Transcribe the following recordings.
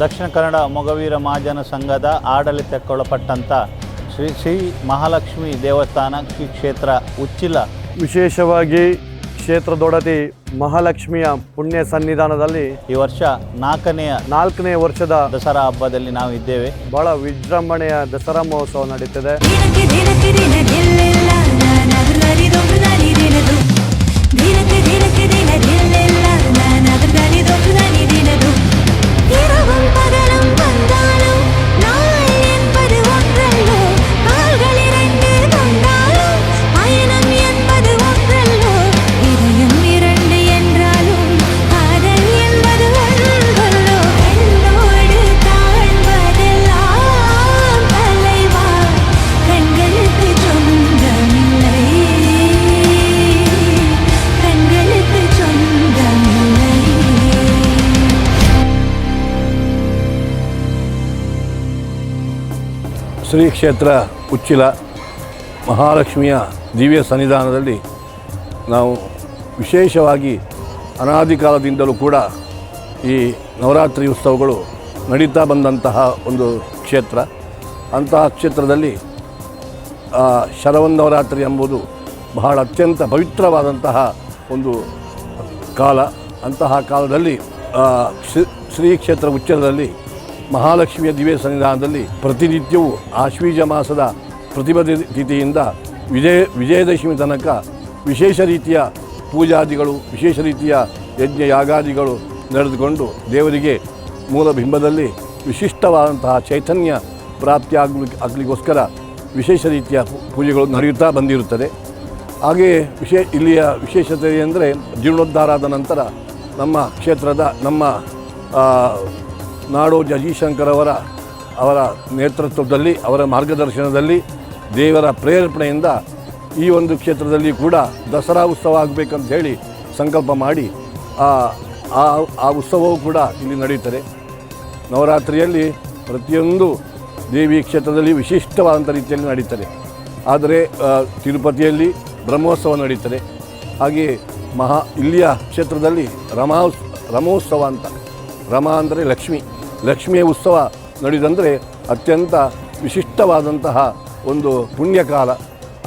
ದಕ್ಷಿಣ ಕನ್ನಡ ಮೊಗವೀರ ಮಹಾಜನ ಸಂಘದ ಆಡಳಿತಕ್ಕೊಳಪಟ್ಟಂಥ ಶ್ರೀ ಶ್ರೀ ಮಹಾಲಕ್ಷ್ಮಿ ದೇವಸ್ಥಾನ ಶ್ರೀ ಕ್ಷೇತ್ರ ಉಚ್ಚಿಲ ವಿಶೇಷವಾಗಿ ಕ್ಷೇತ್ರದೊಡತಿ ಮಹಾಲಕ್ಷ್ಮಿಯ ಪುಣ್ಯ ಸನ್ನಿಧಾನದಲ್ಲಿ ಈ ವರ್ಷ ನಾಲ್ಕನೆಯ ನಾಲ್ಕನೇ ವರ್ಷದ ದಸರಾ ಹಬ್ಬದಲ್ಲಿ ನಾವು ಇದ್ದೇವೆ ಬಹಳ ವಿಜೃಂಭಣೆಯ ದಸರಾ ಮಹೋತ್ಸವ ನಡೀತಿದೆ ಶ್ರೀ ಕ್ಷೇತ್ರ ಉಚ್ಚಿಲ ಮಹಾಲಕ್ಷ್ಮಿಯ ದಿವ್ಯ ಸನ್ನಿಧಾನದಲ್ಲಿ ನಾವು ವಿಶೇಷವಾಗಿ ಅನಾದಿ ಕಾಲದಿಂದಲೂ ಕೂಡ ಈ ನವರಾತ್ರಿ ಉತ್ಸವಗಳು ನಡೀತಾ ಬಂದಂತಹ ಒಂದು ಕ್ಷೇತ್ರ. ಅಂತಹ ಕ್ಷೇತ್ರದಲ್ಲಿ ಶರವನ್ ನವರಾತ್ರಿ ಎಂಬುದು ಬಹಳ ಅತ್ಯಂತ ಪವಿತ್ರವಾದಂತಹ ಒಂದು ಕಾಲ. ಅಂತಹ ಕಾಲದಲ್ಲಿ ಶ್ರೀ- ಕ್ಷೇತ್ರ ಉಚ್ಚರದಲ್ಲಿ ಮಹಾಲಕ್ಷ್ಮಿಯ ದಿವ್ಯ ಸನ್ನಿಧಾನದಲ್ಲಿ ಪ್ರತಿನಿತ್ಯವೂ ಆಶ್ವೀಜ ಮಾಸದ ಪ್ರತಿಭಾ ತಿಥಿಯಿಂದ ವಿಜಯ, ವಿಜಯದಶಮಿ ತನಕ ವಿಶೇಷ ರೀತಿಯ ಪೂಜಾದಿಗಳು, ವಿಶೇಷ ರೀತಿಯ ಯಜ್ಞ ಯಾಗಾದಿಗಳು ನಡೆದುಕೊಂಡು ದೇವರಿಗೆ ಮೂಲ ಬಿಂಬದಲ್ಲಿ ವಿಶಿಷ್ಟವಾದಂತಹ ಚೈತನ್ಯ ಪ್ರಾಪ್ತಿಯಾಗಲಿ ಆಗಲಿಗೋಸ್ಕರ ವಿಶೇಷ ರೀತಿಯ ಪೂಜೆಗಳು ನಡೆಯುತ್ತಾ ಬಂದಿರುತ್ತದೆ. ಹಾಗೆಯೇ ವಿಶೇ, ಇಲ್ಲಿಯ ವಿಶೇಷತೆ ಅಂದರೆ ಜೀರ್ಣೋದ್ಧಾರ ಆದ ನಂತರ ನಮ್ಮ ಕ್ಷೇತ್ರದ ನಮ್ಮ ನಾಡೋಜ ಅಜೀಶಂಕರ್ ಅವರ ಅವರ ನೇತೃತ್ವದಲ್ಲಿ, ಅವರ ಮಾರ್ಗದರ್ಶನದಲ್ಲಿ, ದೇವರ ಪ್ರೇರೇಪಣೆಯಿಂದ ಈ ಒಂದು ಕ್ಷೇತ್ರದಲ್ಲಿ ಕೂಡ ದಸರಾ ಉತ್ಸವ ಆಗಬೇಕಂತ ಹೇಳಿ ಸಂಕಲ್ಪ ಮಾಡಿ ಆ, ಆ- ಆ ಉತ್ಸವವು ಕೂಡ ಇಲ್ಲಿ ನಡೆಯುತ್ತದೆ ನವರಾತ್ರಿಯಲ್ಲಿ ಪ್ರತಿಯೊಂದು ದೇವಿ ಕ್ಷೇತ್ರದಲ್ಲಿ ವಿಶಿಷ್ಟವಾದಂಥ ರೀತಿಯಲ್ಲಿ ನಡೀತದೆ. ಆದರೆ ತಿರುಪತಿಯಲ್ಲಿ ಬ್ರಹ್ಮೋತ್ಸವ ನಡೀತದೆ. ಹಾಗೆಯೇ ಮಹಾ, ಇಲ್ಲಿಯ ಕ್ಷೇತ್ರದಲ್ಲಿ ರಮಾ ರಮೋತ್ಸವ ಅಂತ. ರಮಾ ಅಂದರೆ ಲಕ್ಷ್ಮಿ. ಲಕ್ಷ್ಮಿಯ ಉತ್ಸವ ನಡೆದಂದರೆ ಅತ್ಯಂತ ವಿಶಿಷ್ಟವಾದಂತಹ ಒಂದು ಪುಣ್ಯಕಾಲ.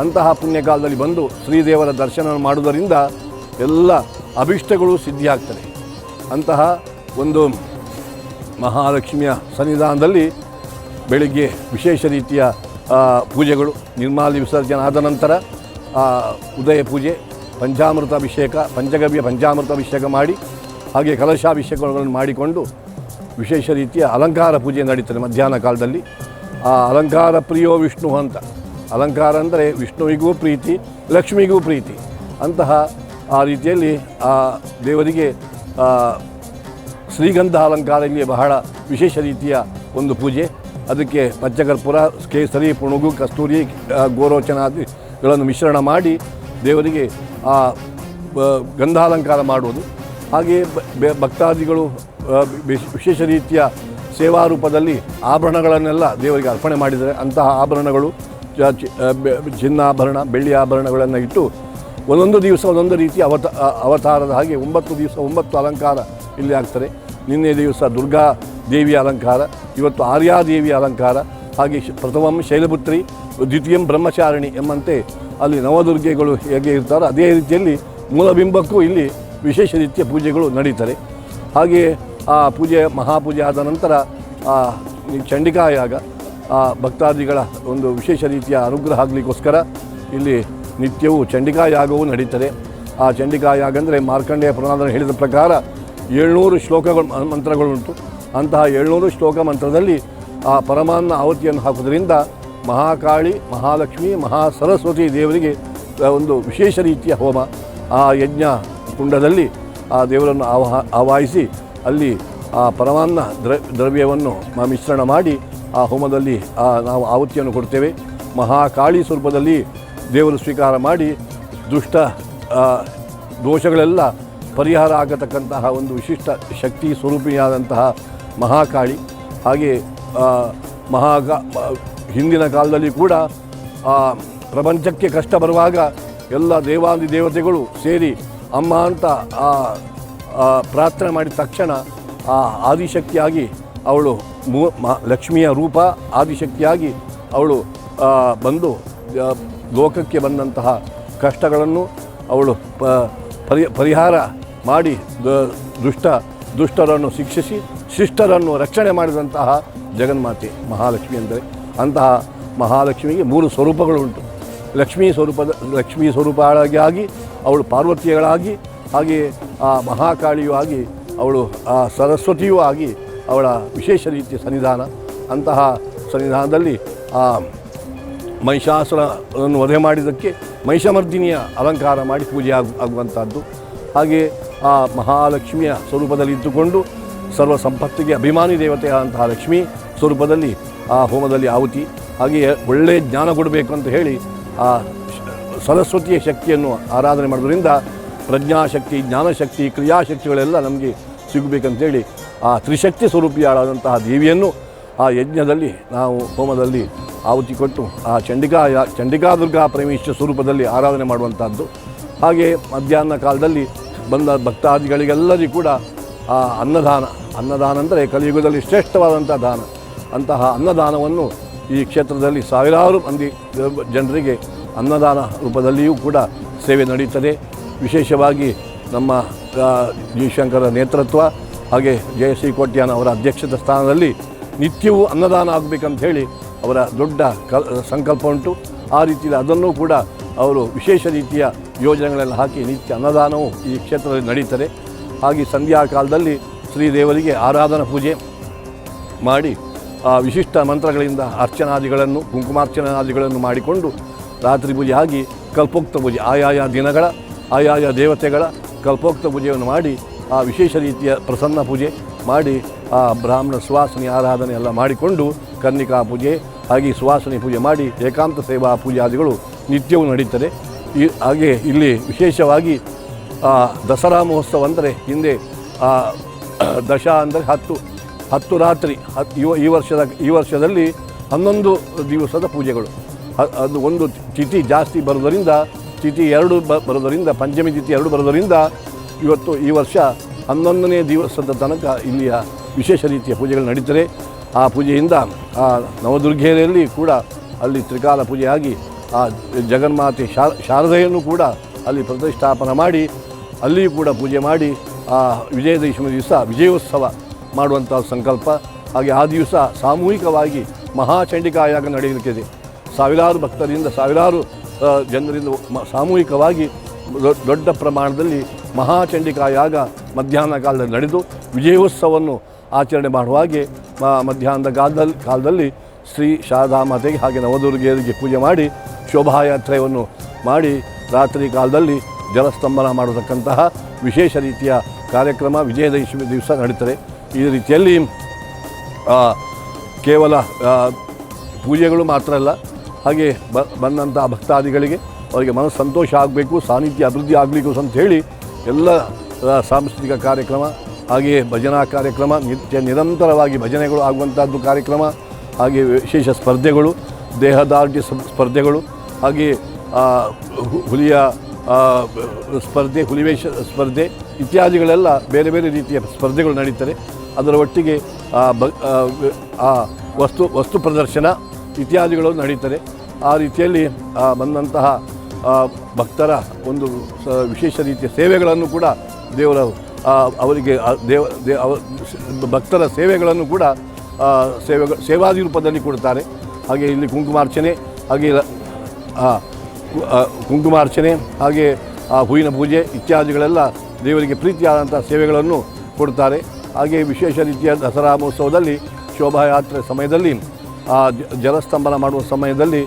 ಅಂತಹ ಪುಣ್ಯಕಾಲದಲ್ಲಿ ಬಂದು ಶ್ರೀದೇವರ ದರ್ಶನ ಮಾಡುವುದರಿಂದ ಎಲ್ಲ ಅಭಿಷ್ಟಗಳು ಸಿದ್ಧಿಯಾಗ್ತದೆ ಅಂತಹ ಒಂದು ಮಹಾಲಕ್ಷ್ಮಿಯ ಸನ್ನಿಧಾನದಲ್ಲಿ ಬೆಳಿಗ್ಗೆ ವಿಶೇಷ ರೀತಿಯ ಪೂಜೆಗಳು ನಿರ್ಮಾಲಿ ವಿಸರ್ಜನೆ ಆದ ನಂತರ ಉದಯ ಪೂಜೆ ಪಂಚಾಮೃತ ಅಭಿಷೇಕ ಪಂಚಗವ್ಯ ಪಂಚಾಮೃತ ಅಭಿಷೇಕ ಮಾಡಿ, ಹಾಗೆ ಕಲಶಾಭಿಷೇಕಗಳನ್ನು ಮಾಡಿಕೊಂಡು ವಿಶೇಷ ರೀತಿಯ ಅಲಂಕಾರ ಪೂಜೆ ನಡೀತದೆ ಮಧ್ಯಾಹ್ನ ಕಾಲದಲ್ಲಿ. ಆ ಅಲಂಕಾರ ಪ್ರಿಯೋ ವಿಷ್ಣು ಅಂತ. ಅಲಂಕಾರ ಅಂದರೆ ವಿಷ್ಣುವಿಗೂ ಪ್ರೀತಿ, ಲಕ್ಷ್ಮಿಗೂ ಪ್ರೀತಿ. ಅಂತಹ ಆ ರೀತಿಯಲ್ಲಿ ಆ ದೇವರಿಗೆ ಶ್ರೀಗಂಧ ಅಲಂಕಾರ ಇಲ್ಲಿ ಬಹಳ ವಿಶೇಷ ರೀತಿಯ ಒಂದು ಪೂಜೆ. ಅದಕ್ಕೆ ಪಚ್ಚಕರ್ಪುರ ಕೇಸರಿ, ಪುಣುಗು, ಕಸ್ತೂರಿ ಗೋರೋಚನಾದಿಗಳನ್ನು ಮಿಶ್ರಣ ಮಾಡಿ ದೇವರಿಗೆ ಆ ಗಂಧಾಲಂಕಾರ ಮಾಡುವುದು. ಹಾಗೆಯೇ ಭಕ್ತಾದಿಗಳು ವಿಶೇಷ ರೀತಿಯ ಸೇವಾ ರೂಪದಲ್ಲಿ ಆಭರಣಗಳನ್ನೆಲ್ಲ ದೇವರಿಗೆ ಅರ್ಪಣೆ ಮಾಡಿದರೆ ಅಂತಹ ಆಭರಣಗಳು ಚಿನ್ನಾಭರಣ ಬೆಳ್ಳಿ ಆಭರಣಗಳನ್ನು ಇಟ್ಟು ಒಂದೊಂದು ದಿವಸ ಒಂದೊಂದು ರೀತಿಯ ಅವತ ಅವತಾರದ ಹಾಗೆ ಒಂಬತ್ತು ದಿವಸ ಒಂಬತ್ತು ಅಲಂಕಾರ ಇಲ್ಲಿ ಆಗ್ತಾರೆ ನಿನ್ನೆ ದಿವಸ ದುರ್ಗಾ ದೇವಿಯ ಅಲಂಕಾರ, ಇವತ್ತು ಆರ್ಯಾದೇವಿಯ ಅಲಂಕಾರ, ಹಾಗೆ ಪ್ರಥಮಂ ಶೈಲಪುತ್ರಿ, ದ್ವಿತೀಯಂ ಬ್ರಹ್ಮಚಾರಿಣಿ ಎಂಬಂತೆ ಅಲ್ಲಿ ನವದುರ್ಗೆಗಳು ಹೇಗೆ ಇರ್ತಾರೋ ಅದೇ ರೀತಿಯಲ್ಲಿ ಮೂಲಬಿಂಬಕ್ಕೂ ಇಲ್ಲಿ ವಿಶೇಷ ರೀತಿಯ ಪೂಜೆಗಳು ನಡೀತಾರೆ ಹಾಗೆಯೇ ಆ ಪೂಜೆ ಮಹಾಪೂಜೆ ಆದ ನಂತರ, ಆ ಚಂಡಿಕಾಯಾಗ, ಆ, ಭಕ್ತಾದಿಗಳ ಒಂದು ವಿಶೇಷ ರೀತಿಯ ಅನುಗ್ರಹ ಆಗಲಿಕ್ಕೋಸ್ಕರ ಇಲ್ಲಿ ನಿತ್ಯವೂ ಚಂಡಿಕಾಯಾಗವು ನಡೀತದೆ. ಆ ಚಂಡಿಕಾಯಾಗ ಅಂದರೆ ಮಾರ್ಕಂಡೇಯ ಪುರಾಣದಲ್ಲಿ ಹೇಳಿದ ಪ್ರಕಾರ ಏಳ್ನೂರು ಶ್ಲೋಕಗಳು ಮಂತ್ರಗಳುಂಟು. ಅಂತಹ ಏಳ್ನೂರು ಶ್ಲೋಕ ಮಂತ್ರದಲ್ಲಿ ಆ ಪರಮಾನ್ನ ಆವತಿಯನ್ನು ಹಾಕೋದ್ರಿಂದ ಮಹಾಕಾಳಿ, ಮಹಾಲಕ್ಷ್ಮಿ ಮಹಾ ಸರಸ್ವತಿ ದೇವರಿಗೆ ಒಂದು ವಿಶೇಷ ರೀತಿಯ ಹೋಮ ಆ ಯಜ್ಞ ಕುಂಡದಲ್ಲಿ ಆ ದೇವರನ್ನು ಆವಾಹ, ಆವಾಹಿಸಿ ಅಲ್ಲಿ ಆ ಪರಮಾನ್ನ ದ್ರ ದ್ರವ್ಯವನ್ನು ಮಿಶ್ರಣ ಮಾಡಿ ಆ ಹೋಮದಲ್ಲಿ ಆ ನಾವು ಆಹುತಿಯನ್ನು ಕೊಡ್ತೇವೆ. ಮಹಾಕಾಳಿ ಸ್ವರೂಪದಲ್ಲಿ ದೇವರು ಸ್ವೀಕಾರ ಮಾಡಿ ದುಷ್ಟ ದೋಷಗಳೆಲ್ಲ ಪರಿಹಾರ ಆಗತಕ್ಕಂತಹ ಒಂದು ವಿಶಿಷ್ಟ ಶಕ್ತಿ ಸ್ವರೂಪಿಯಾದಂತಹ ಮಹಾಕಾಳಿ. ಹಾಗೆ ಆ, ಮಹಾಗ ಹಿಂದಿನ ಕಾಲದಲ್ಲಿ ಕೂಡ ಆ, ಪ್ರಪಂಚಕ್ಕೆ ಕಷ್ಟ ಬರುವಾಗ ಎಲ್ಲ ದೇವಾದಿ ದೇವತೆಗಳು ಸೇರಿ ಅಮ್ಮ ಅಂತ ಆ ಪ್ರಾರ್ಥನೆ ಮಾಡಿದ ತಕ್ಷಣ ಆ ಆದಿಶಕ್ತಿಯಾಗಿ ಅವಳು ಮೂ ಲಕ್ಷ್ಮಿಯ ರೂಪ ಆದಿಶಕ್ತಿಯಾಗಿ ಅವಳು ಬಂದು ಲೋಕಕ್ಕೆ ಬಂದಂತಹ ಕಷ್ಟಗಳನ್ನು ಅವಳು ಪರಿ, ಪರಿಹಾರ ಮಾಡಿ ದುಷ್ಟ, ದುಷ್ಟರನ್ನು ಶಿಕ್ಷಿಸಿ, ಶಿಷ್ಟರನ್ನು ರಕ್ಷಣೆ ಮಾಡಿದಂತಹ ಜಗನ್ಮಾತೆ ಮಹಾಲಕ್ಷ್ಮಿ ಅಂದರೆ ಅಂತಹ ಮಹಾಲಕ್ಷ್ಮಿಗೆ ಮೂರು ಸ್ವರೂಪಗಳು ಉಂಟು ಲಕ್ಷ್ಮೀ ಸ್ವರೂಪದ, ಲಕ್ಷ್ಮೀ ಸ್ವರೂಪಗಳಾಗಿ ಅವಳು ಪಾರ್ವತಿಯಗಳಾಗಿ ಹಾಗೆ ಆ ಮಹಾಕಾಳಿಯೂ ಆಗಿ, ಅವಳು ಆ ಸರಸ್ವತಿಯೂ ಆಗಿ ಅವಳ ವಿಶೇಷ ರೀತಿಯ ಸನ್ನಿಧಾನ. ಅಂತಹ ಸನ್ನಿಧಾನದಲ್ಲಿ ಆ ಮಹಿಷಾಸುರನ್ನು ವಧೆ ಮಾಡಿದ್ದಕ್ಕೆ ಮಹಿಷಮರ್ದಿನಿಯ ಅಲಂಕಾರ ಮಾಡಿ ಪೂಜೆ ಆಗ ಆಗುವಂಥದ್ದು ಹಾಗೆ ಆ ಮಹಾಲಕ್ಷ್ಮಿಯ ಸ್ವರೂಪದಲ್ಲಿ ಇದ್ದುಕೊಂಡು ಸರ್ವ ಸಂಪತ್ತಿಗೆ ಅಭಿಮಾನಿ ದೇವತೆಯಾದಂತಹ ಲಕ್ಷ್ಮಿ ಸ್ವರೂಪದಲ್ಲಿ ಆ ಹೋಮದಲ್ಲಿ ಆಹುತಿ. ಹಾಗೆಯೇ ಒಳ್ಳೆಯ ಜ್ಞಾನ ಕೊಡಬೇಕು ಅಂತ ಹೇಳಿ ಆ ಸರಸ್ವತಿಯ ಶಕ್ತಿಯನ್ನು ಆರಾಧನೆ ಮಾಡೋದ್ರಿಂದ ಪ್ರಜ್ಞಾಶಕ್ತಿ, ಜ್ಞಾನಶಕ್ತಿ, ಕ್ರಿಯಾಶಕ್ತಿಗಳೆಲ್ಲ ನಮಗೆ ಸಿಗಬೇಕಂತೇಳಿ ಆ ತ್ರಿಶಕ್ತಿ ಸ್ವರೂಪಿಯಾದಂತಹ ದೇವಿಯನ್ನು ಆ ಯಜ್ಞದಲ್ಲಿ ನಾವು ಹೋಮದಲ್ಲಿ ಆಹುತಿ ಕೊಟ್ಟು ಆ ಚಂಡಿಕಾ ಚಂಡಿಕಾ ದುರ್ಗಾ ಸ್ವರೂಪದಲ್ಲಿ ಆರಾಧನೆ ಮಾಡುವಂಥದ್ದು ಹಾಗೆ ಮಧ್ಯಾಹ್ನ ಕಾಲದಲ್ಲಿ ಬಂದ ಭಕ್ತಾದಿಗಳಿಗೆಲ್ಲರಿಗೂ ಕೂಡ ಆ ಅನ್ನದಾನ ಅನ್ನದಾನ ಅಂದರೆ ಕಲಿಯುಗದಲ್ಲಿ ಶ್ರೇಷ್ಠವಾದಂಥ ದಾನ. ಅಂತಹ ಅನ್ನದಾನವನ್ನು ಈ ಕ್ಷೇತ್ರದಲ್ಲಿ ಸಾವಿರಾರು ಮಂದಿ ಜನರಿಗೆ ಅನ್ನದಾನ ರೂಪದಲ್ಲಿಯೂ ಕೂಡ ಸೇವೆ ನಡೀತದೆ. ವಿಶೇಷವಾಗಿ ನಮ್ಮ ಜಯಶಂಕರ ನೇತೃತ್ವ ಹಾಗೆ ಜಯಶ್ರೀ ಕೋಟ್ಯಾನ್ ಅವರ ಅಧ್ಯಕ್ಷದ ಸ್ಥಾನದಲ್ಲಿ ನಿತ್ಯವೂ ಅನ್ನದಾನ ಆಗಬೇಕಂತ ಹೇಳಿ ಅವರ ದೊಡ್ಡ ಕ ಸಂಕಲ್ಪ ಉಂಟು. ಆ ರೀತಿಯಲ್ಲಿ ಅದನ್ನು ಕೂಡ ಅವರು ವಿಶೇಷ ರೀತಿಯ ಯೋಜನೆಗಳೆಲ್ಲ ಹಾಕಿ ನಿತ್ಯ ಅನ್ನದಾನವು ಈ ಕ್ಷೇತ್ರದಲ್ಲಿ ನಡೀತಾರೆ ಹಾಗೆ ಸಂಧ್ಯಾ ಕಾಲದಲ್ಲಿ ಶ್ರೀದೇವರಿಗೆ ಆರಾಧನಾ ಪೂಜೆ ಮಾಡಿ ಆ ವಿಶಿಷ್ಟ ಮಂತ್ರಗಳಿಂದ ಅರ್ಚನಾದಿಗಳನ್ನು, ಕುಂಕುಮಾರ್ಚನಾದಿಗಳನ್ನು ಮಾಡಿಕೊಂಡು ರಾತ್ರಿ ಪೂಜೆ ಆಗಿ ಕಲ್ಪೋಕ್ತ ಪೂಜೆ, ಆಯಾಯ ದಿನಗಳ ಆಯಾಯ ದೇವತೆಗಳ ಕಲ್ಪೋಕ್ತ ಪೂಜೆಯನ್ನು ಮಾಡಿ, ಆ ವಿಶೇಷ ರೀತಿಯ ಪ್ರಸನ್ನ ಪೂಜೆ ಮಾಡಿ, ಆ ಬ್ರಾಹ್ಮಣ ಸುವಾಸನೆ ಆರಾಧನೆ ಎಲ್ಲ ಮಾಡಿಕೊಂಡು ಕನ್ನಿಕಾ ಪೂಜೆ, ಹಾಗೆ ಸುವಾಸನೆ ಪೂಜೆ ಮಾಡಿ, ಏಕಾಂತ ಸೇವಾ ಪೂಜಾದಿಗಳು ನಿತ್ಯವೂ ನಡೀತದೆ. ಈ ಹಾಗೆ ಇಲ್ಲಿ ವಿಶೇಷವಾಗಿ ದಸರಾ ಮಹೋತ್ಸವ ಅಂದರೆ ಹಿಂದೆ ದಶ ಅಂದರೆ ಹತ್ತು ಹತ್ತು ರಾತ್ರಿ ಈ ವರ್ಷದ, ಈ ವರ್ಷದಲ್ಲಿ ಹನ್ನೊಂದು ದಿವಸದ ಪೂಜೆಗಳು. ಅದು ಒಂದು ತಿಥಿ ಜಾಸ್ತಿ ಬರೋದರಿಂದ ತಿಥಿ ಎರಡು ಬ ಬರೋದರಿಂದ, ಪಂಚಮಿ ತಿಥಿ ಎರಡು ಬರೋದರಿಂದ ಇವತ್ತು ಈ ವರ್ಷ ಹನ್ನೊಂದನೇ ದಿವಸದ ತನಕ ಇಲ್ಲಿಯ ವಿಶೇಷ ರೀತಿಯ ಪೂಜೆಗಳು ನಡೀತದೆ. ಆ ಪೂಜೆಯಿಂದ ಆ ನವದುರ್ಗೆಯಲ್ಲಿ ಕೂಡ ಅಲ್ಲಿ ತ್ರಿಕಾಲ ಪೂಜೆಯಾಗಿ ಆ ಜಗನ್ಮಾತೆ ಶಾರ, ಶಾರದೆಯನ್ನು ಕೂಡ ಅಲ್ಲಿ ಪ್ರತಿಷ್ಠಾಪನೆ ಮಾಡಿ, ಅಲ್ಲಿಯೂ ಕೂಡ ಪೂಜೆ ಮಾಡಿ, ಆ ವಿಜಯದಶಮಿ ದಿವಸ ವಿಜಯೋತ್ಸವ ಮಾಡುವಂಥ ಸಂಕಲ್ಪ. ಹಾಗೆ ಆ ದಿವಸ ಸಾಮೂಹಿಕವಾಗಿ ಮಹಾಚಂಡಿಕಾಯಾಗ ನಡೆಯಲಿಕ್ಕಿದೆ. ಸಾವಿರಾರು ಭಕ್ತರಿಂದ ಸಾವಿರಾರು ಜನರಿಂದ ಸಾಮೂಹಿಕವಾಗಿ ದೊಡ್ಡ ಪ್ರಮಾಣದಲ್ಲಿ ಮಹಾಚಂಡಿಕಾ ಯಾಗ ಮಧ್ಯಾಹ್ನ ಕಾಲದಲ್ಲಿ ನಡೆದು ವಿಜಯೋತ್ಸವವನ್ನು ಆಚರಣೆ ಮಾಡುವಾಗೆ ಮಧ್ಯಾಹ್ನದ ಕಾಲದಲ್ಲಿ ಕಾಲದಲ್ಲಿ ಶ್ರೀ ಶಾರದಾ ಮಾತೆಗೆ ಹಾಗೆ ನವದುರ್ಗೆಯರಿಗೆ ಪೂಜೆ ಮಾಡಿ ಶೋಭಾಯಾತ್ರೆಯನ್ನು ಮಾಡಿ ರಾತ್ರಿ ಕಾಲದಲ್ಲಿ ಜಲಸ್ತಂಭನ ಮಾಡತಕ್ಕಂತಹ ವಿಶೇಷ ರೀತಿಯ ಕಾರ್ಯಕ್ರಮ ವಿಜಯದಶಮಿ ದಿವಸ ನಡೀತಾರೆ ಈ ರೀತಿಯಲ್ಲಿ ಕೇವಲ ಪೂಜೆಗಳು ಮಾತ್ರ ಅಲ್ಲ ಹಾಗೆ ಬ ಬಂದಂಥ ಭಕ್ತಾದಿಗಳಿಗೆ ಅವರಿಗೆ ಮನಸ್ಸು ಸಂತೋಷ ಆಗಬೇಕು ಸಾನ್ನಿಧ್ಯ ಅಭಿವೃದ್ಧಿ ಆಗಬೇಕು ಅಂತ ಹೇಳಿ ಎಲ್ಲ ಸಾಂಸ್ಕೃತಿಕ ಕಾರ್ಯಕ್ರಮ ಹಾಗೆಯೇ ಭಜನಾ ಕಾರ್ಯಕ್ರಮ ನಿತ್ಯ ನಿರಂತರವಾಗಿ ಭಜನೆಗಳು ಆಗುವಂಥದ್ದು ಕಾರ್ಯಕ್ರಮ ಹಾಗೆ ವಿಶೇಷ ಸ್ಪರ್ಧೆಗಳು ದೇಹದಾರ್ಢ್ಯ ಸ್ಪರ್ಧೆಗಳು ಹಾಗೆ ಆ, ಹು- ಹುಲಿಯ ಸ್ಪರ್ಧೆ ಹುಲಿವೇಶ ಸ್ಪರ್ಧೆ ಇತ್ಯಾದಿಗಳೆಲ್ಲ ಬೇರೆ ಬೇರೆ ರೀತಿಯ ಸ್ಪರ್ಧೆಗಳು ನಡೀತದೆ ಅದರ ಒಟ್ಟಿಗೆ ಆ ವಸ್ತು ವಸ್ತು ಪ್ರದರ್ಶನ ಇತ್ಯಾದಿಗಳು ನಡೀತದೆ. ಆ ರೀತಿಯಲ್ಲಿ ಬಂದಂತಹ ಭಕ್ತರ ಒಂದು ವಿಶೇಷ ರೀತಿಯ ಸೇವೆಗಳನ್ನು ಕೂಡ ದೇವರ ಅವರಿಗೆ ದೇವ ಭಕ್ತರ ಸೇವೆಗಳನ್ನು ಕೂಡ ಸೇವೆ ಸೇವಾದಿ ರೂಪದಲ್ಲಿ ಕೊಡ್ತಾರೆ ಹಾಗೆ ಇಲ್ಲಿ ಕುಂಕುಮಾರ್ಚನೆ, ಹಾಗೆ ಕುಂಕುಮಾರ್ಚನೆ, ಹಾಗೆ, ಆ, ಹೂವಿನ ಪೂಜೆ ಇತ್ಯಾದಿಗಳೆಲ್ಲ ದೇವರಿಗೆ ಪ್ರೀತಿಯಾದಂಥ ಸೇವೆಗಳನ್ನು ಕೊಡ್ತಾರೆ ಹಾಗೆ ವಿಶೇಷ ರೀತಿಯ ದಸರಾ ಮಹೋತ್ಸವದಲ್ಲಿ ಶೋಭಾಯಾತ್ರೆ ಸಮಯದಲ್ಲಿ ಜಲಸ್ತಂಭನ ಮಾಡುವ ಸಮಯದಲ್ಲಿ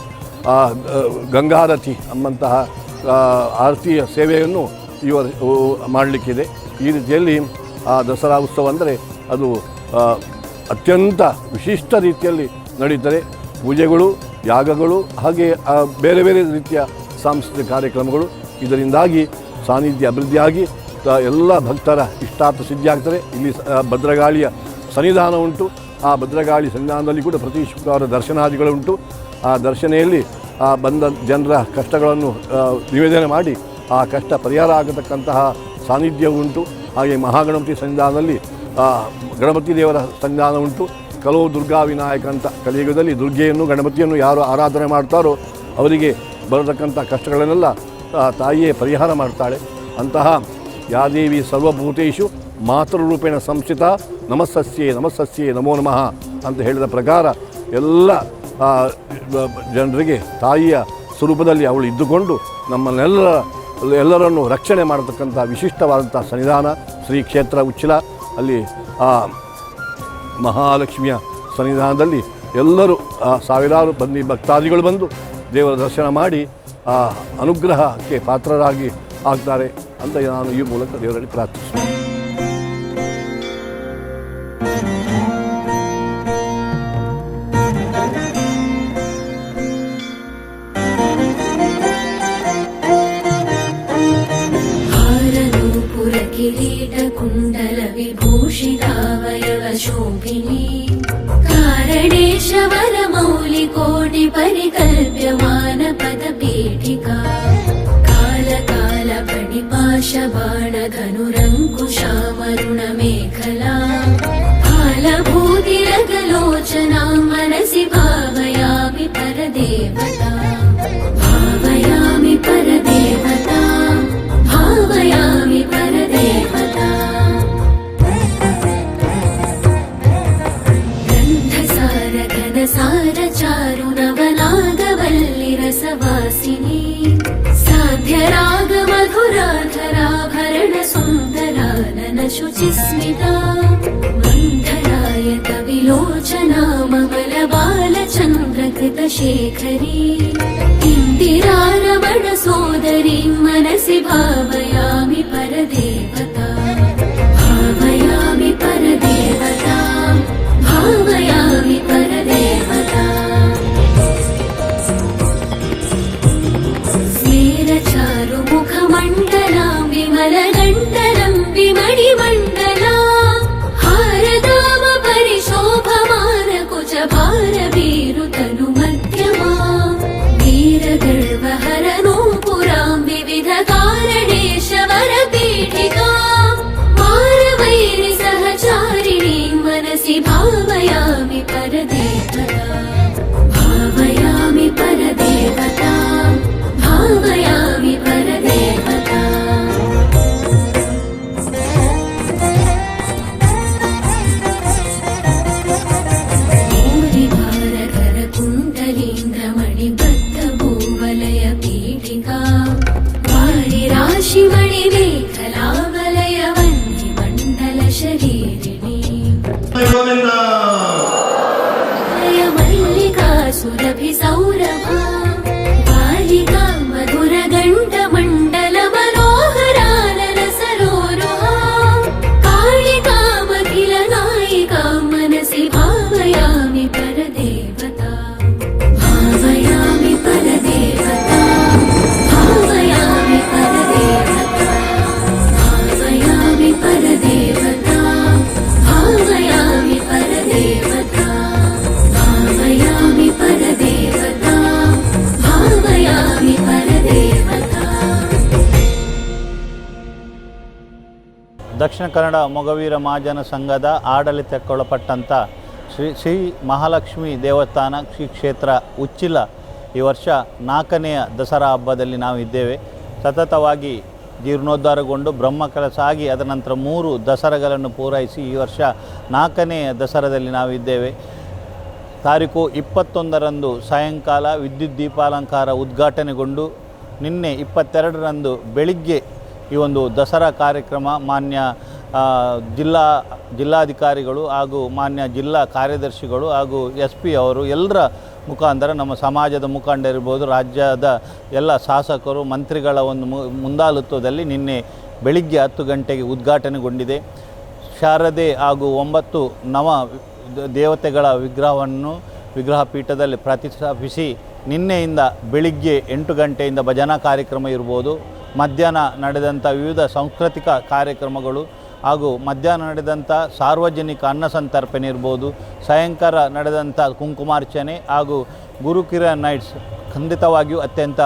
ಆ ಆ, ಗಂಗಾರತಿ ಎಂಬಂತಹ ಆ, ಆರತಿಯ ಸೇವೆಯನ್ನು ಇವರು ಮಾಡಲಿಕ್ಕಿದೆ. ಈ ರೀತಿಯಲ್ಲಿ ಆ ದಸರಾ ಉತ್ಸವ ಅಂದರೆ ಅದು ಅತ್ಯಂತ ವಿಶಿಷ್ಟ ರೀತಿಯಲ್ಲಿ ನಡೀತದೆ. ಪೂಜೆಗಳು ಯಾಗಗಳು ಹಾಗೆ ಆ, ಬೇರೆ ಬೇರೆ ರೀತಿಯ ಸಾಂಸ್ಕೃತಿಕ ಕಾರ್ಯಕ್ರಮಗಳು. ಇದರಿಂದಾಗಿ ಸಾನ್ನಿಧ್ಯ ಅಭಿವೃದ್ಧಿಯಾಗಿ ಎಲ್ಲ ಭಕ್ತರ ಇಷ್ಟಾರ್ಥ ಸಿದ್ಧಿಯಾಗ್ತದೆ. ಇಲ್ಲಿ ಭದ್ರಗಾಳಿಯ ಸನ್ನಿಧಾನ ಉಂಟು. ಆ ಭದ್ರಗಾಳಿ ಸನ್ನಿಧಾನದಲ್ಲಿ ಕೂಡ ಪ್ರತಿ ಶುಕ್ರವಾರ ದರ್ಶನಾದಿಗಳುಂಟು. ಆ ದರ್ಶನೆಯಲ್ಲಿ, ಆ ಬಂದ ಜನರ ಕಷ್ಟಗಳನ್ನು ನಿವೇದನೆ ಮಾಡಿ, ಆ ಕಷ್ಟ ಪರಿಹಾರ ಆಗತಕ್ಕಂತಹ ಸಾನ್ನಿಧ್ಯ ಉಂಟು ಹಾಗೆ ಮಹಾಗಣಪತಿ ಸನ್ನಿಧಾನದಲ್ಲಿ ಗಣಪತಿ ದೇವರ ಸನ್ನಿಧಾನ ಉಂಟು ಕೆಲವು ದುರ್ಗಾ ವಿನಾಯಕ ಅಂತ ಕಲಿಯುಗದಲ್ಲಿ ದುರ್ಗೆಯನ್ನು, ಗಣಪತಿಯನ್ನು ಯಾರು ಆರಾಧನೆ ಮಾಡ್ತಾರೋ ಅವರಿಗೆ ಬರತಕ್ಕಂಥ ಕಷ್ಟಗಳನ್ನೆಲ್ಲ ತಾಯಿಯೇ ಪರಿಹಾರ ಮಾಡ್ತಾಳೆ. ಅಂತಹ ಯಾದೇವಿ ಸರ್ವಭೂತೇಶು ಮಾತೃರೂಪೇಣ ಸಂಸ್ಥಿತ ನಮಸ್ಸಸ್ಯೆ ನಮಸ್ಸಸ್ಯೆ ನಮೋ ನಮಃ ಅಂತ ಹೇಳಿದ ಪ್ರಕಾರ ಎಲ್ಲ ಜನರಿಗೆ, ತಾಯಿಯ ಸ್ವರೂಪದಲ್ಲಿ ಅವಳು ಇದ್ದುಕೊಂಡು ನಮ್ಮನ್ನೆಲ್ಲ ಎಲ್ಲರನ್ನು ರಕ್ಷಣೆ ಮಾಡತಕ್ಕಂಥ ವಿಶಿಷ್ಟವಾದಂಥ ಸನ್ನಿಧಾನ, ಶ್ರೀ ಕ್ಷೇತ್ರ ಉಚ್ಚಿಲ ಅಲ್ಲಿ, ಆ, ಮಹಾಲಕ್ಷ್ಮಿಯ ಸನ್ನಿಧಾನದಲ್ಲಿ ಎಲ್ಲರೂ ಸಾವಿರಾರು ಬನ್ನಿ ಭಕ್ತಾದಿಗಳು ಬಂದು ದೇವರ ದರ್ಶನ ಮಾಡಿ, ಆ, ಅನುಗ್ರಹಕ್ಕೆ ಪಾತ್ರರಾಗಿ ಆಗ್ತಾರೆ ಅಂತ ನಾನು ಈ ಮೂಲಕ ದೇವರಲ್ಲಿ ಪ್ರಾರ್ಥಿಸ್ತೇನೆ ಕನ್ನಡ ಮೊಗವೀರ ಮಹಾಜನ ಸಂಘದ ಆಡಳಿತಕ್ಕೊಳಪಟ್ಟಂಥ ಶ್ರೀ ಶ್ರೀ ಮಹಾಲಕ್ಷ್ಮಿ ದೇವಸ್ಥಾನ ಶ್ರೀ ಕ್ಷೇತ್ರ ಉಚ್ಚಿಲ ಈ ವರ್ಷ ನಾಲ್ಕನೆಯ ದಸರಾ ಹಬ್ಬದಲ್ಲಿ ನಾವು ಇದ್ದೇವೆ. ಸತತವಾಗಿ ಜೀರ್ಣೋದ್ಧಾರಗೊಂಡು ಬ್ರಹ್ಮ ಕೆಲಸ ಆಗಿ ಅದರ ನಂತರ ಮೂರು ದಸರಾಗಳನ್ನು ಪೂರೈಸಿ ಈ ವರ್ಷ ನಾಲ್ಕನೆಯ ದಸರಾದಲ್ಲಿ ನಾವಿದ್ದೇವೆ ತಾರೀಕು ಇಪ್ಪತ್ತೊಂದರಂದು ಸಾಯಂಕಾಲ ವಿದ್ಯುತ್ ದೀಪಾಲಂಕಾರ ಉದ್ಘಾಟನೆಗೊಂಡು ನಿನ್ನೆ ಇಪ್ಪತ್ತೆರಡರಂದು ಬೆಳಿಗ್ಗೆ ಈ ಒಂದು ದಸರಾ ಕಾರ್ಯಕ್ರಮ ಮಾನ್ಯ ಜಿಲ್ಲಾ ಜಿಲ್ಲಾಧಿಕಾರಿಗಳು ಹಾಗೂ ಮಾನ್ಯ ಜಿಲ್ಲಾ ಕಾರ್ಯದರ್ಶಿಗಳು ಹಾಗೂ ಎಸ್ ಪಿ ಅವರು ಎಲ್ಲರ ಮುಖಾಂತರ ನಮ್ಮ ಸಮಾಜದ ಮುಖಂಡರಿರ್ಬೋದು, ರಾಜ್ಯದ ಎಲ್ಲ ಶಾಸಕರು, ಮಂತ್ರಿಗಳ ಒಂದು ಮು- ಮುಂದಾಳತ್ವದಲ್ಲಿ ನಿನ್ನೆ ಬೆಳಿಗ್ಗೆ ಹತ್ತು ಗಂಟೆಗೆ ಉದ್ಘಾಟನೆಗೊಂಡಿದೆ. ಶಾರದೆ ಹಾಗೂ ಒಂಬತ್ತು ನವ ದೇವತೆಗಳ ವಿಗ್ರಹವನ್ನು ವಿಗ್ರಹ ಪೀಠದಲ್ಲಿ ಪ್ರತಿಷ್ಠಾಪಿಸಿ ನಿನ್ನೆಯಿಂದ ಬೆಳಿಗ್ಗೆ ಎಂಟು ಗಂಟೆಯಿಂದ ಭಜನಾ ಕಾರ್ಯಕ್ರಮ ಇರ್ಬೋದು. ಮಧ್ಯಾಹ್ನ ನಡೆದಂಥ ವಿವಿಧ ಸಾಂಸ್ಕೃತಿಕ ಕಾರ್ಯಕ್ರಮಗಳು ಹಾಗೂ ಮಧ್ಯಾಹ್ನ ನಡೆದಂಥ ಸಾರ್ವಜನಿಕ ಅನ್ನ ಸಂತರ್ಪಣೆ ಇರ್ಬೋದು, ಸಾಯಂಕಾಲ ನಡೆದಂಥ ಕುಂಕುಮಾರ್ಚನೆ ಹಾಗೂ ಗುರುಕಿರಣ್ ನೈಟ್ಸ್ ಖಂಡಿತವಾಗಿಯೂ ಅತ್ಯಂತ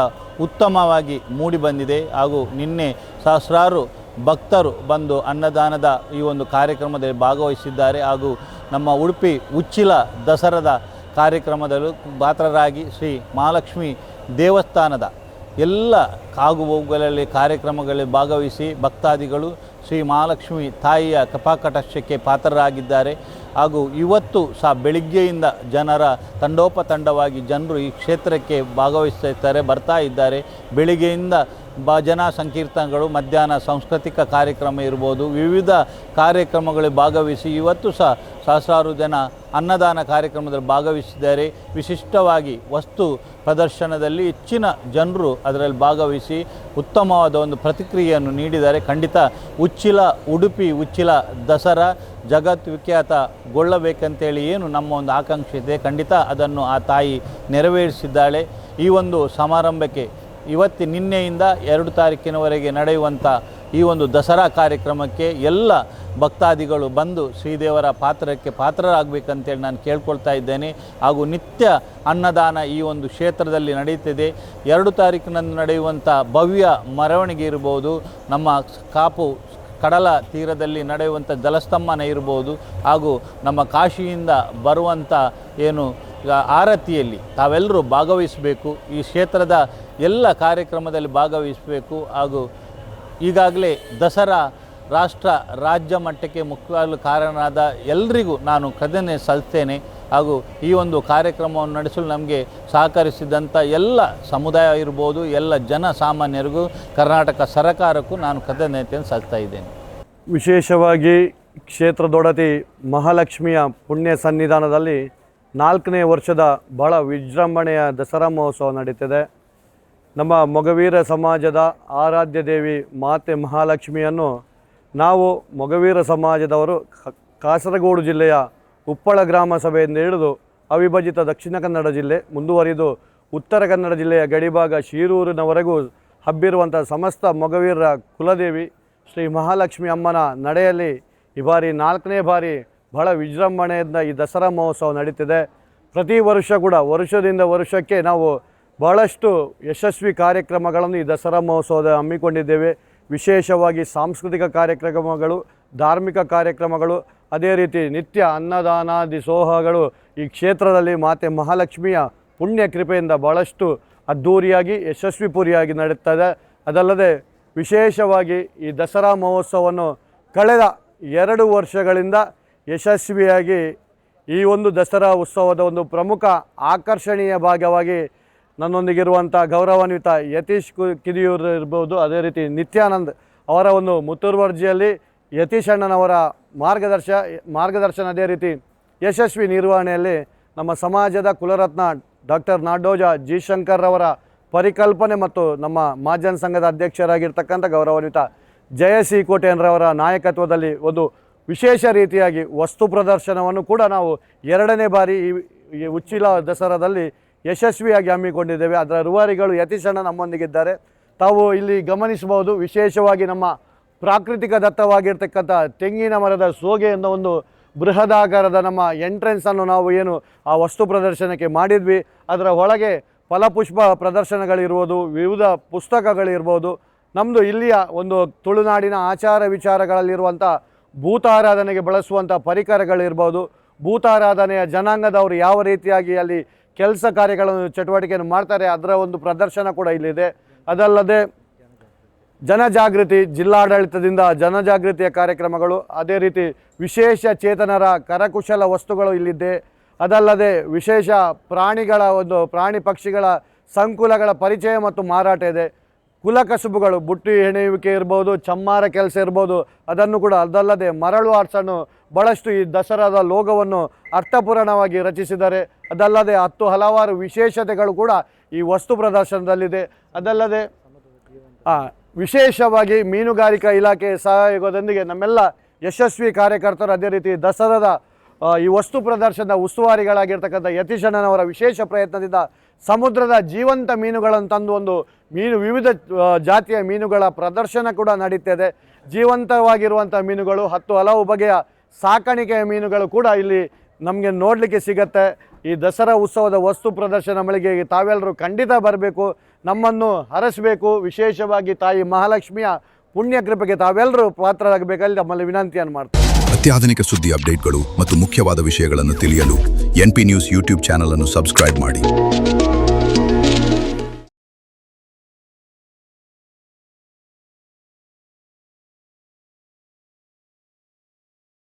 ಉತ್ತಮವಾಗಿ ಮೂಡಿಬಂದಿದೆ ಹಾಗೂ ನಿನ್ನೆ ಸಹಸ್ರಾರು ಭಕ್ತರು ಬಂದು ಅನ್ನದಾನದ ಈ ಒಂದು ಕಾರ್ಯಕ್ರಮದಲ್ಲಿ ಭಾಗವಹಿಸಿದ್ದಾರೆ. ಹಾಗೂ ನಮ್ಮ ಉಡುಪಿ ಉಚ್ಚಿಲ ದಸರದ ಕಾರ್ಯಕ್ರಮದಲ್ಲೂ ಪಾತ್ರರಾಗಿ ಶ್ರೀ ಮಹಾಲಕ್ಷ್ಮಿ ದೇವಸ್ಥಾನದ ಎಲ್ಲ ಕಾಗುವುಗಳಲ್ಲಿ ಕಾರ್ಯಕ್ರಮಗಳಲ್ಲಿ ಭಾಗವಹಿಸಿ ಭಕ್ತಾದಿಗಳು ಶ್ರೀ ಮಹಾಲಕ್ಷ್ಮಿ ತಾಯಿಯ ಕೃಪಾಕಟಾಕ್ಷಕ್ಕೆ ಪಾತ್ರರಾಗಿದ್ದಾರೆ. ಹಾಗೂ ಇವತ್ತು ಸಹ ಬೆಳಿಗ್ಗೆಯಿಂದ ಜನರ ತಂಡೋಪತಂಡವಾಗಿ ಜನರು ಈ ಕ್ಷೇತ್ರಕ್ಕೆ ಭಾಗವಹಿಸ್ತಾ ಬರ್ತಾ ಇದ್ದಾರೆ. ಬೆಳಿಗ್ಗೆಯಿಂದ ಭಜನಾ ಸಂಕೀರ್ತನಗಳು, ಮಧ್ಯಾಹ್ನ ಸಾಂಸ್ಕೃತಿಕ ಕಾರ್ಯಕ್ರಮ ಇರ್ಬೋದು, ವಿವಿಧ ಕಾರ್ಯಕ್ರಮಗಳಲ್ಲಿ ಭಾಗವಹಿಸಿ ಇವತ್ತು ಸಹ ಸಹಸ್ರಾರು ಜನ ಅನ್ನದಾನ ಕಾರ್ಯಕ್ರಮದಲ್ಲಿ ಭಾಗವಹಿಸಿದ್ದಾರೆ. ವಿಶಿಷ್ಟವಾಗಿ ವಸ್ತು ಪ್ರದರ್ಶನದಲ್ಲಿ ಹೆಚ್ಚಿನ ಜನರು ಅದರಲ್ಲಿ ಭಾಗವಹಿಸಿ ಉತ್ತಮವಾದ ಒಂದು ಪ್ರತಿಕ್ರಿಯೆಯನ್ನು ನೀಡಿದ್ದಾರೆ. ಖಂಡಿತ ಉಚ್ಚಿಲ ಉಡುಪಿ, ಉಚ್ಚಿಲ ದಸರಾ ಜಗತ್ ವಿಖ್ಯಾತಗೊಳ್ಳಬೇಕಂತೇಳಿ ಏನು ನಮ್ಮ ಒಂದು ಆಕಾಂಕ್ಷೆ ಇದೆ. ಖಂಡಿತ ಅದನ್ನು ಆ ತಾಯಿ ನೆರವೇರಿಸಿದ್ದಾಳೆ. ಈ ಒಂದು ಸಮಾರಂಭಕ್ಕೆ ಇವತ್ತು ನಿನ್ನೆಯಿಂದ ಎರಡು ತಾರೀಕಿನವರೆಗೆ ನಡೆಯುವಂಥ ಈ ಒಂದು ದಸರಾ ಕಾರ್ಯಕ್ರಮಕ್ಕೆ ಎಲ್ಲ ಭಕ್ತಾದಿಗಳು ಬಂದು ಶ್ರೀದೇವರ ಪಾತ್ರಕ್ಕೆ ಪಾತ್ರರಾಗಬೇಕಂತೇಳಿ ನಾನು ಕೇಳ್ಕೊಳ್ತಾ ಇದ್ದೇನೆ. ಹಾಗೂ ನಿತ್ಯ ಅನ್ನದಾನ ಈ ಒಂದು ಕ್ಷೇತ್ರದಲ್ಲಿ ನಡೆಯುತ್ತಿದೆ ಎರಡು ತಾರೀಕಿನಂದು ನಡೆಯುವಂಥ ಭವ್ಯ ಮೆರವಣಿಗೆ ಇರ್ಬೋದು, ನಮ್ಮ ಕಾಪು ಕಡಲ ತೀರದಲ್ಲಿ ನಡೆಯುವಂಥ ಜಲಸ್ತಂಭನ ಇರ್ಬೋದು, ಹಾಗೂ ನಮ್ಮ ಕಾಶಿಯಿಂದ ಬರುವಂಥ ಏನು ಆರತಿಯಲ್ಲಿ ತಾವೆಲ್ಲರೂ ಭಾಗವಹಿಸಬೇಕು, ಈ ಕ್ಷೇತ್ರದ ಎಲ್ಲ ಕಾರ್ಯಕ್ರಮದಲ್ಲಿ ಭಾಗವಹಿಸಬೇಕು ಹಾಗೂ ಈಗಾಗಲೇ ದಸರಾ ರಾಷ್ಟ್ರ ರಾಜ್ಯ ಮಟ್ಟಕ್ಕೆ ಮುಖ್ಯವಾಗಲು ಕಾರಣರಾದ ಎಲ್ಲರಿಗೂ ನಾನು ಕೃತಜ್ಞತೆ ಸಲ್ಲಿಸ್ತೇನೆ ಹಾಗೂ ಈ ಒಂದು ಕಾರ್ಯಕ್ರಮವನ್ನು ನಡೆಸಲು ನಮಗೆ ಸಹಕರಿಸಿದಂಥ ಎಲ್ಲ ಸಮುದಾಯ ಇರ್ಬೋದು, ಎಲ್ಲ ಜನಸಾಮಾನ್ಯರಿಗೂ ಕರ್ನಾಟಕ ಸರ್ಕಾರಕ್ಕೂ ನಾನು ಕೃತಜ್ಞತೆಯನ್ನು ಸಲ್ತಾ ಇದ್ದೇನೆ. ವಿಶೇಷವಾಗಿ ಕ್ಷೇತ್ರದೊಡತಿ ಮಹಾಲಕ್ಷ್ಮಿಯ ಪುಣ್ಯ ಸನ್ನಿಧಾನದಲ್ಲಿ ನಾಲ್ಕನೇ ವರ್ಷದ ಬಹಳ ವಿಜೃಂಭಣೆಯ ದಸರಾ ಮಹೋತ್ಸವ ನಡೀತಿದೆ. ನಮ್ಮ ಮೊಗವೀರ ಸಮಾಜದ ಆರಾಧ್ಯ ದೇವಿ ಮಾತೆ ಮಹಾಲಕ್ಷ್ಮಿಯನ್ನು ನಾವು ಮೊಗವೀರ ಸಮಾಜದವರು ಕಾಸರಗೋಡು ಜಿಲ್ಲೆಯ ಉಪ್ಪಳ ಗ್ರಾಮ ಸಭೆಯಿಂದ ಹಿಡಿದು ಅವಿಭಜಿತ ದಕ್ಷಿಣ ಕನ್ನಡ ಜಿಲ್ಲೆ, ಮುಂದುವರಿದು ಉತ್ತರ ಕನ್ನಡ ಜಿಲ್ಲೆಯ ಗಡಿಭಾಗ ಶಿರೂರಿನವರೆಗೂ ಹಬ್ಬಿರುವಂಥ ಸಮಸ್ತ ಮೊಗವೀರರ ಕುಲದೇವಿ ಶ್ರೀ ಮಹಾಲಕ್ಷ್ಮಿ ಅಮ್ಮನ ನಡೆಯಲ್ಲಿ ಈ ಬಾರಿ ನಾಲ್ಕನೇ ಬಾರಿ ಬಹಳ ವಿಜೃಂಭಣೆಯಿಂದ ಈ ದಸರಾ ಮಹೋತ್ಸವ ನಡೀತಿದೆ. ಪ್ರತಿ ವರ್ಷ ಕೂಡ ವರ್ಷದಿಂದ ವರ್ಷಕ್ಕೆ ನಾವು ಬಹಳಷ್ಟು ಯಶಸ್ವಿ ಕಾರ್ಯಕ್ರಮಗಳನ್ನು ಈ ದಸರಾ ಮಹೋತ್ಸವದ ಹಮ್ಮಿಕೊಂಡಿದ್ದೇವೆ. ವಿಶೇಷವಾಗಿ ಸಾಂಸ್ಕೃತಿಕ ಕಾರ್ಯಕ್ರಮಗಳು, ಧಾರ್ಮಿಕ ಕಾರ್ಯಕ್ರಮಗಳು, ಅದೇ ರೀತಿ ನಿತ್ಯ ಅನ್ನದಾನಾದಿ ಸೋಹಗಳು ಈ ಕ್ಷೇತ್ರದಲ್ಲಿ ಮಾತೆ ಮಹಾಲಕ್ಷ್ಮಿಯ ಪುಣ್ಯ ಕೃಪೆಯಿಂದ ಬಹಳಷ್ಟು ಅದ್ಧೂರಿಯಾಗಿ, ಯಶಸ್ವಿಪುರಿಯಾಗಿ ನಡೀತದೆ. ಅದಲ್ಲದೆ ವಿಶೇಷವಾಗಿ ಈ ದಸರಾ ಮಹೋತ್ಸವವನ್ನು ಕಳೆದ ಎರಡು ವರ್ಷಗಳಿಂದ ಯಶಸ್ವಿಯಾಗಿ ಈ ಒಂದು ದಸರಾ ಉತ್ಸವದ ಒಂದು ಪ್ರಮುಖ ಆಕರ್ಷಣೀಯ ಭಾಗವಾಗಿ ನನ್ನೊಂದಿಗಿರುವಂಥ ಗೌರವಾನ್ವಿತ ಯತೀಶ್ ಕು- ಕಿದಿಯೂರು ಇರ್ಬೋದು, ಅದೇ ರೀತಿ ನಿತ್ಯಾನಂದ್ ಅವರ ಒಂದು ಮುತ್ತೂರ್ವರ್ಜಿಯಲ್ಲಿ ಯತೀಶ್ ಅಣ್ಣನವರ ಮಾರ್ಗದರ್ಶ, ಮಾರ್ಗದರ್ಶನ ಅದೇ ರೀತಿ ಯಶಸ್ವಿ ನಿರ್ವಹಣೆಯಲ್ಲಿ ನಮ್ಮ ಸಮಾಜದ ಕುಲರತ್ನ ಡಾಕ್ಟರ್ ನಾಡೋಜ ಜಿ ಶಂಕರ್ ಪರಿಕಲ್ಪನೆ ಮತ್ತು ನಮ್ಮ ಮಾಜನ್ ಸಂಘದ ಅಧ್ಯಕ್ಷರಾಗಿರ್ತಕ್ಕಂಥ ಗೌರವಾನ್ವಿತ ಜಯಸಿ ಕೋಟೆಯನ್ರವರ ನಾಯಕತ್ವದಲ್ಲಿ ಒಂದು ವಿಶೇಷ ರೀತಿಯಾಗಿ ವಸ್ತು ಪ್ರದರ್ಶನವನ್ನು ಕೂಡ ನಾವು ಎರಡನೇ ಬಾರಿ ಈ ಉಚ್ಚಿಲ ದಸರಾದಲ್ಲಿ ಯಶಸ್ವಿಯಾಗಿ ಹಮ್ಮಿಕೊಂಡಿದ್ದೇವೆ. ಅದರ ರೂವಾರಿಗಳು ಯತೀಶಣ್ಣ ನಮ್ಮೊಂದಿಗಿದ್ದಾರೆ. ತಾವು ಇಲ್ಲಿ ಗಮನಿಸಬಹುದು, ವಿಶೇಷವಾಗಿ ನಮ್ಮ ಪ್ರಾಕೃತಿಕ ದತ್ತವಾಗಿರ್ತಕ್ಕಂಥ ತೆಂಗಿನ ಮರದ ಸೋಗೆಯಿಂದ ಒಂದು ಬೃಹದಾಕಾರದ ನಮ್ಮ ಎಂಟ್ರೆನ್ಸನ್ನು ನಾವು ಏನು ಆ ವಸ್ತು ಪ್ರದರ್ಶನಕ್ಕೆ ಮಾಡಿದ್ವಿ. ಅದರ ಒಳಗೆ ಫಲಪುಷ್ಪ ಪ್ರದರ್ಶನಗಳಿರ್ಬೋದು, ವಿವಿಧ ಪುಸ್ತಕಗಳಿರ್ಬೋದು. ನಮ್ಮದು ಇಲ್ಲಿಯ ಒಂದು ತುಳುನಾಡಿನ ಆಚಾರ ವಿಚಾರಗಳಲ್ಲಿರುವಂಥ ಭೂತಾರಾಧನೆಗೆ ಬಳಸುವಂಥ ಪರಿಕರಗಳಿರ್ಬೋದು. ಭೂತಾರಾಧನೆಯ ಜನಾಂಗದವರು ಯಾವ ರೀತಿಯಾಗಿ ಅಲ್ಲಿ ಕೆಲಸ ಕಾರ್ಯಗಳನ್ನು, ಚಟುವಟಿಕೆಯನ್ನು ಮಾಡ್ತಾರೆ, ಅದರ ಒಂದು ಪ್ರದರ್ಶನ ಕೂಡ ಇಲ್ಲಿದೆ. ಅದಲ್ಲದೆ ಜನಜಾಗೃತಿ, ಜಿಲ್ಲಾಡಳಿತದಿಂದ ಜನಜಾಗೃತಿಯ ಕಾರ್ಯಕ್ರಮಗಳು, ಅದೇ ರೀತಿ ವಿಶೇಷ ಚೇತನರ ಕರಕುಶಲ ವಸ್ತುಗಳು ಇಲ್ಲಿದೆ. ಅದಲ್ಲದೆ ವಿಶೇಷ ಪ್ರಾಣಿಗಳ ಒಂದು ಪ್ರಾಣಿ ಪಕ್ಷಿಗಳ ಸಂಕುಲಗಳ ಪರಿಚಯ ಮತ್ತು ಮಾರಾಟ ಇದೆ. ಕುಲಕಸುಬುಗಳು ಬುಟ್ಟಿ ಹೆಣೆಯುವಿಕೆ ಇರ್ಬೋದು, ಚಮ್ಮಾರ ಕೆಲಸ ಇರ್ಬೋದು, ಅದನ್ನು ಕೂಡ ಅದಲ್ಲದೆ ಮರಳು ಆರ್ಟ್ಸನ್ನು ಭಾಳಷ್ಟು ಈ ದಸರಾದ ಲೋಗವನ್ನು ಅರ್ಥಪೂರ್ಣವಾಗಿ ರಚಿಸಿದ್ದಾರೆ. ಅದಲ್ಲದೆ ಹತ್ತು ಹಲವಾರು ವಿಶೇಷತೆಗಳು ಕೂಡ ಈ ವಸ್ತು ಪ್ರದರ್ಶನದಲ್ಲಿದೆ. ಅದಲ್ಲದೆ ವಿಶೇಷವಾಗಿ ಮೀನುಗಾರಿಕಾ ಇಲಾಖೆ ಸಹಯೋಗದೊಂದಿಗೆ ನಮ್ಮೆಲ್ಲ ಯಶಸ್ವಿ ಕಾರ್ಯಕರ್ತರು ಅದೇ ರೀತಿ ದಸರಾದ ಈ ವಸ್ತು ಪ್ರದರ್ಶನದ ಉಸ್ತುವಾರಿಗಳಾಗಿರ್ತಕ್ಕಂಥ ಯತೀಶಣ್ಣನವರ ವಿಶೇಷ ಪ್ರಯತ್ನದಿಂದ ಸಮುದ್ರದ ಜೀವಂತ ಮೀನುಗಳನ್ನು ತಂದು ಒಂದು ಮೀನು, ವಿವಿಧ ಜಾತಿಯ ಮೀನುಗಳ ಪ್ರದರ್ಶನ ಕೂಡ ನಡೀತದೆ. ಜೀವಂತವಾಗಿರುವಂಥ ಮೀನುಗಳು, ಹತ್ತು ಹಲವು ಬಗೆಯ ಸಾಕಾಣಿಕೆಯ ಮೀನುಗಳು ಕೂಡ ಇಲ್ಲಿ ನಮಗೆ ನೋಡಲಿಕ್ಕೆ ಸಿಗತ್ತೆ. ಈ ದಸರಾ ಉತ್ಸವದ ವಸ್ತು ಪ್ರದರ್ಶನ ಮಳಿಗೆಗೆ ತಾವೆಲ್ಲರೂ ಖಂಡಿತ ಬರಬೇಕು. ನಮ್ಮನ್ನು ಹರಸಬೇಕು. ವಿಶೇಷವಾಗಿ ತಾಯಿ ಮಹಾಲಕ್ಷ್ಮಿಯ ಪುಣ್ಯ ಕೃಪೆಗೆ ತಾವೆಲ್ಲರೂ ಪಾತ್ರರಾಗಬೇಕಲ್ಲಿ ನಮ್ಮಲ್ಲಿ ವಿನಂತಿಯನ್ನು ಮಾಡ್ತಾರೆ ಅತ್ಯಾಧುನಿಕ ಸುದ್ದಿ ಅಪ್ಡೇಟ್ಗಳು ಮತ್ತು ಮುಖ್ಯವಾದ ವಿಷಯಗಳನ್ನು ತಿಳಿಯಲು ಎನ್ಪಿ ನ್ಯೂಸ್ ಯೂಟ್ಯೂಬ್ ಚಾನಲ್ ಅನ್ನು ಸಬ್ಸ್ಕ್ರೈಬ್ ಮಾಡಿ.